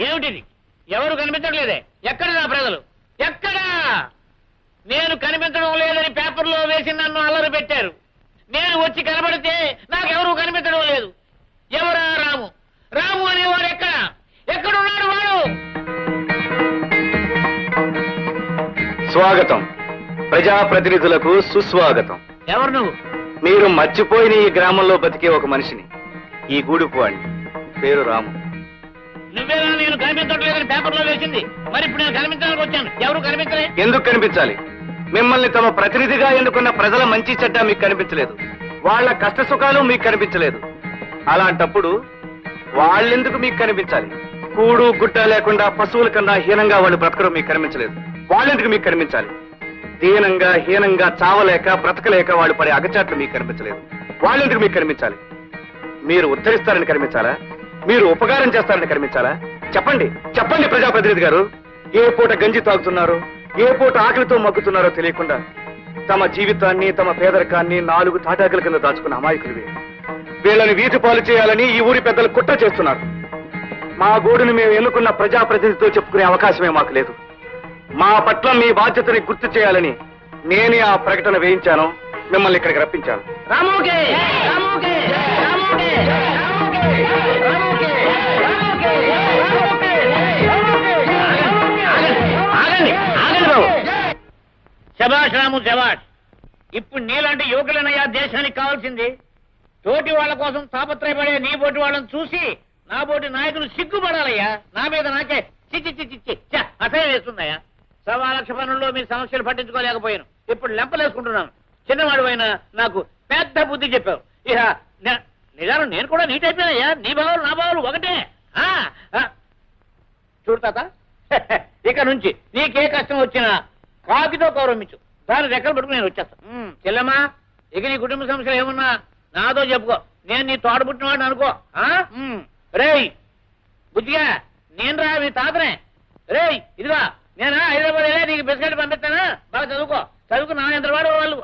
ఏమిటిది ఎవరు కనిపించట్లేదే? ఎక్కడ నా ప్రజలు? ఎక్కడా? నేను కనిపించడం లేదని పేపర్లో వేసి నన్ను అల్లరి పెట్టారు. నేను వచ్చి కనబడితే నాకెవరూ కనిపించడం లేదు. ఎవరా రాము? రాము అనేవాడు ఎక్కడ? ఎక్కడున్నాడు వాడు? స్వాగతం. ప్రజాప్రతినిధులకు సుస్వాగతం. ఎవరు నువ్వు? మీరు మర్చిపోయిన ఈ గ్రామంలో బతికే ఒక మనిషిని. ఈ గూడుపు పేరు రాము. నువ్వేనా నేను కనిపించట్లేదని పేపర్లో వేసింది. మరి ఇప్పుడు నేను కనిపించడానికి వచ్చాను. ఎవరు కనిపించలే? ఎందుకు కనిపించాలి? మిమ్మల్ని తమ ప్రతినిధిగా ఎన్నుకున్న ప్రజల మంచి చెడ్డ మీకు కనిపించలేదు. వాళ్ళ కష్ట సుఖాలు మీకు కనిపించలేదు. అలాంటప్పుడు వాళ్ళెందుకు మీకు కనిపించాలి? కూడు గుడ్డ లేకుండా పశువుల కన్నా హీనంగా వాళ్ళు బ్రతకడం మీకు కనిపించలేదు. వాళ్ళెందుకు మీకు కనిపించాలి? దీనంగా హీనంగా చావలేక బ్రతకలేక వాళ్ళు పడే అగచాట్లు మీకు కనిపించలేదు. వాళ్ళెందుకు మీకు కనిపించాలి? మీరు ఉద్ధరిస్తారని కనిపించాలా? మీరు ఉపకారం చేస్తారని కనిపించాలా? చెప్పండి చెప్పండి ప్రజాప్రతినిధి గారు. ఏ పూట గంజి తాగుతున్నారో? ఏ పూట ఆకలితో మగ్గుతున్నారో తెలియకుండా తమ జీవితాన్ని తమ పేదరికాన్ని నాలుగు తాటాకుల కింద దాచుకున్న అమాయకులు వీళ్ళని వీధి పాలు చేయాలని ఈ ఊరి పెద్దలు కుట్ర చేస్తున్నారు. మా గోడును మేము ఎన్నుకున్న ప్రజాప్రతినిధితో చెప్పుకునే అవకాశమే మాకు లేదు. మా పట్ల మీ బాధ్యతని గుర్తు చేయాలని నేనే ఆ ప్రకటన వేయించాను. మిమ్మల్ని ఇక్కడికి రప్పించాను. రాము ఇప్పుడు నీలాంటి యువకులనయ్యా దేశానికి కావాల్సింది. తోటి వాళ్ళ కోసం తాపత్రయపడే నీ బోటి వాళ్ళని చూసి నా బోటి నాయకులు సిగ్గుపడాలయ్యా. నా మీద నాకే చిచ్చి చిచ్చి చిచ్చ అసహ్యం వేస్తుందయ్యా. సవా లక్ష పనుల్లో మీ సమస్యలు పట్టించుకోలేకపోయాను. ఇప్పుడు లెంపలేసుకుంటున్నాను. చిన్నవాడు అయినా నాకు పెద్ద బుద్ధి చెప్పావు. ఇక నిజాలు నేను కూడా నీట్ అయిపోయానయ్యా. నీ భావాలు నా భావాలు ఒకటే. ఆ, చూడు తాత ఇక నుంచి నీకే కష్టం వచ్చినా కాకితో గౌరవించు. దాని రెక్కలు పట్టుకుని నేను వచ్చేస్తాను చెల్లెమ్మా ఇక నీ కుటుంబ సమస్యలు ఏమున్నా నాతో చెప్పుకో. నేను నీ తోడ పుట్టినవాడిని అనుకో. రేయ్ బుద్ధిగా నేను రా మీ తాతనే. రేయ్ ఇదిగా నేనా హైదరాబాద్ వెళ్ళే నీకు బిస్కెట్ పంపిస్తానా? బాగా చదువుకో. చదువుకు నా ఎంత వాడు వాళ్ళు.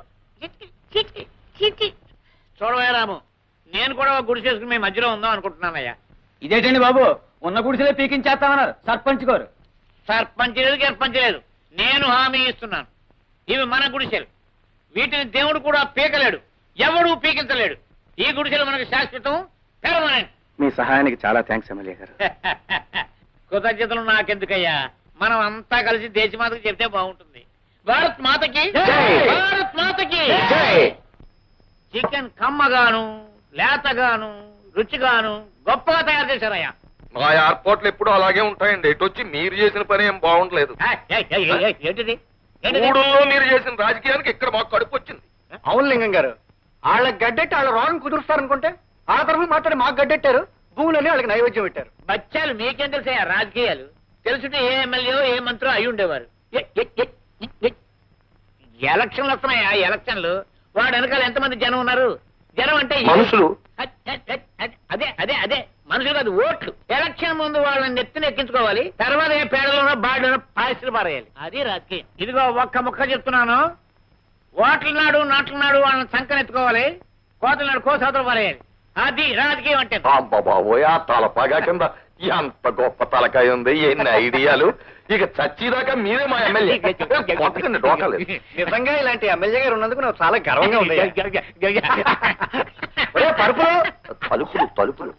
చూడవయ్యా రాము నేను కూడా ఒక గుడి చేసుకుని మీ మధ్యలో ఉందాం అనుకుంటున్నానయ్యా. ఇదేంటండి బాబు? ఉన్న గుడిసెలే పీకించేస్తామన్నారు. సర్పంచ్ గారు. సర్పంచ్ లేదు గర్పంచ్ లేదు. నేను హామీ ఇస్తున్నాను. ఇవి మన గుడిసెలు. వీటిని దేవుడు కూడా పీకలేడు. ఎవడు పీకించలేడు. ఈ గుడిసెలు మనకు శాశ్వతం పెర్మనెంట్ మీ సహాయానికి చాలా థ్యాంక్స్ ఎమ్మెల్యే గారు. కృతజ్ఞతలు నాకెందుకయ్యా? మనం అంతా కలిసి దేశమాతకి చెప్తే బాగుంటుంది. భారత్ మాతకి జై! భారత్ మాతకి! జై! చికెన్ కమ్మగాను లేతగాను రుచిగాను గొప్పగా తయారు చేశారయ్యా. మా ఎయిర్పోర్ట్లు ఎప్పుడు అలాగే ఉంటాయండి. ఎటు వచ్చి మీరు చేసిన పని ఏం బాగుండలేదు. ఏంటిది? మూడుల్లో మీరు చేసిన రాజకీయానికి ఇక్కడ మాకు కడుపు వచ్చింది. అవును లింగం గారు. వాళ్ళ గడ్డెట్టి వాళ్ళ రోగం కుదురుస్తారనుకుంటే ఆ తరఫు మాట్లాడి మాకు గడ్డెట్టారు భూములని వాళ్ళకి నైవేద్యం పెట్టారు. బచ్చాలు మీకేం తెలుసా రాజకీయాలు? తెలుసుంటే ఏ ఎమ్మెల్యే ఏ మంత్రో అయి ఉండేవారు. ఎలక్షన్లు వస్తున్నాయా ఎలక్షన్లు? వాడు వెనకాల ఎంతమంది జనం ఉన్నారు? జనం అంటే మనుషులు. అదే అదే అదే. మనుషులు కాదు ఓట్లు. ఎలక్షన్ ముందు వాళ్ళని నెత్తిన ఎక్కించుకోవాలి తర్వాత ఏ పేడలోనో బాడలోనో పాయసులు పారేయాలి. అది రాజకీయం. ఇదిగో ఒక్క ముక్క చెప్తున్నాను. ఓట్ల నాడు నాట్ల నాడు వాళ్ళని సంకనెత్తుకోవాలి కోతల నాడు కోసాతలు పారేయాలి. అది రాజకీయం అంటే. బాబోయ్ ఆ తలపాగా కింద ఎంత గొప్ప తలకాయ ఉంది ఎన్ని ఐడియాలు. ఇక చచ్చిదాకా మీరే మా ఎమ్మెల్యే. కొట్టకండి డోకలేదు. నిజంగా ఇలాంటి ఎమ్మెల్యే గారు ఉన్నందుకు నాకు చాలా గర్వంగా ఉంది. ఒరే, పరుపులు. తలుపులు తలుపులు.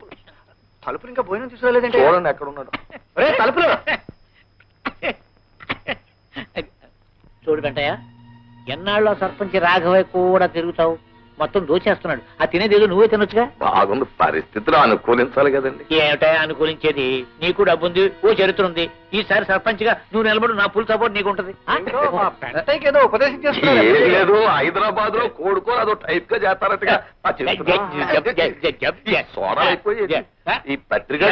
తలుపులు ఇంకా భోజనం తీసుకోలేదంటే చూడండి ఎక్కడ ఉన్నాడు. ఒరే తలుపులు! చూడు వెంటయ్య ఎన్నాళ్ళు ఆ సర్పంచ్ రాఘవయ్య కూడా తిరుగుతావు. మొత్తం దోచేస్తున్నాడు. ఆ తినేదేదో నువ్వే తినొచ్చుగా? బాగుంది. పరిస్థితులు అనుకూలించాలి కదండి. ఏమిటయా అనుకూలించేది? నీకు డబ్బు ఉంది ఓ చరిత్ర ఉంది. ఈసారి సర్పంచ్గా నువ్వు నిలబడు నా ఫుల్ సపోర్ట్ నీకు ఉంటది. ఏదో ఉపదేశం ఏం. లేదు హైదరాబాద్లో కోడుకో అదో టైప్గా చేస్తారట్టుగా ఆ చెప్తున్నా. సోడా అయిపోయి ఈ పత్రిక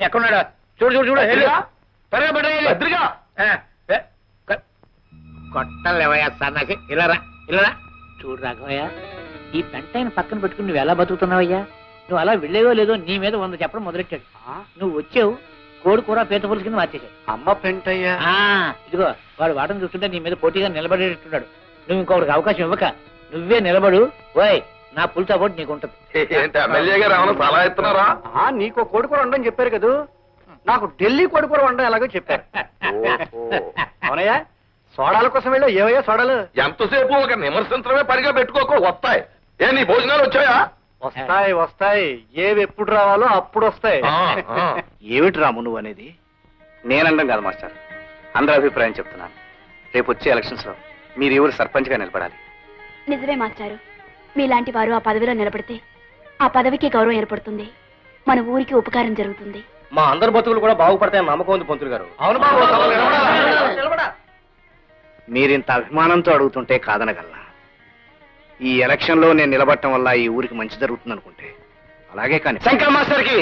ఎక్కడున్నాడు? చూడు చూడు చూడు వెళ్ళు. త్వరగా పట్టురా, వెళ్ళు. పత్రిక? ఆ, ఏ, కొ- కొట్టలేవయ్యా సన్నకి ఇలా రా ఇలా రా. చూడు రాఘవయ్య. ఈ పెంటైన పక్కన పెట్టుకుని నువ్వు ఎలా బతుకుతున్నావయ్యా? నువ్వు అలా వెళ్ళేవో లేదో నీ మీద వంద చెప్పడం మొదలెట్టాడు. ఆ, నువ్వు వచ్చావు కోడి కూర పీత పులుసు కింద మార్చేసావు అమ్మ పెంటయ్య. ఆ, ఇదిగో వాడు వాటం చూస్తుంటే నీ మీద పోటీగా నిలబడేటట్టున్నాడు. నువ్వు ఇంకొకరికి అవకాశం ఇవ్వక నువ్వే నిలబడు. ఓయ్ నా పుల్ సపోర్ట్ నీకు ఉంటది ఇస్తున్నారా? ఆ, నీకు కోడి కూర ఉండని చెప్పారు కదూ? నాకు ఢిల్లీ కొడుకు వండడం ఎలాగో చెప్పారు. ఓహో. అవునయ్యా సోడాల కోసం వెళ్ళా ఏవయ్యా సోడాలు? ఎంతసేపు ఒక విమర్శించడమే పనిగా పెట్టుకోకు వస్తాయి. ఏ నీ భోజనాలు వచ్చాయా? వస్తాయి వస్తాయి. ఏవి ఎప్పుడు రావాలో అప్పుడు వస్తాయి. ఆ, ఆ. ఏమిటి రాము నువ్వు అనేది? నేనండం కాదు మాస్టర్. అందరి అభిప్రాయం చెప్తున్నాను. రేపు వచ్చే ఎలక్షన్స్లో మీరు ఎవరు సర్పంచ్గా నిలబడాలి. నిజమే మాస్టారు. మీలాంటి వారు ఆ పదవిలో నిలబడితే ఆ పదవికి గౌరవం ఏర్పడుతుంది. మన ఊరికి ఉపకారం జరుగుతుంది. మా అందరి బతుకులు కూడా బాగుపడతాయని నమ్మకం ఉంది పంతులు గారు. అవును బాబు మీరింత అభిమానంతో అడుగుతుంటే కాదనగలనా? ఈ ఎలక్షన్లో నేను నిలబడటం వల్ల ఈ ఊరికి మంచి జరుగుతుంది అనుకుంటే అలాగే కానీ శంకర్ మాస్టర్కి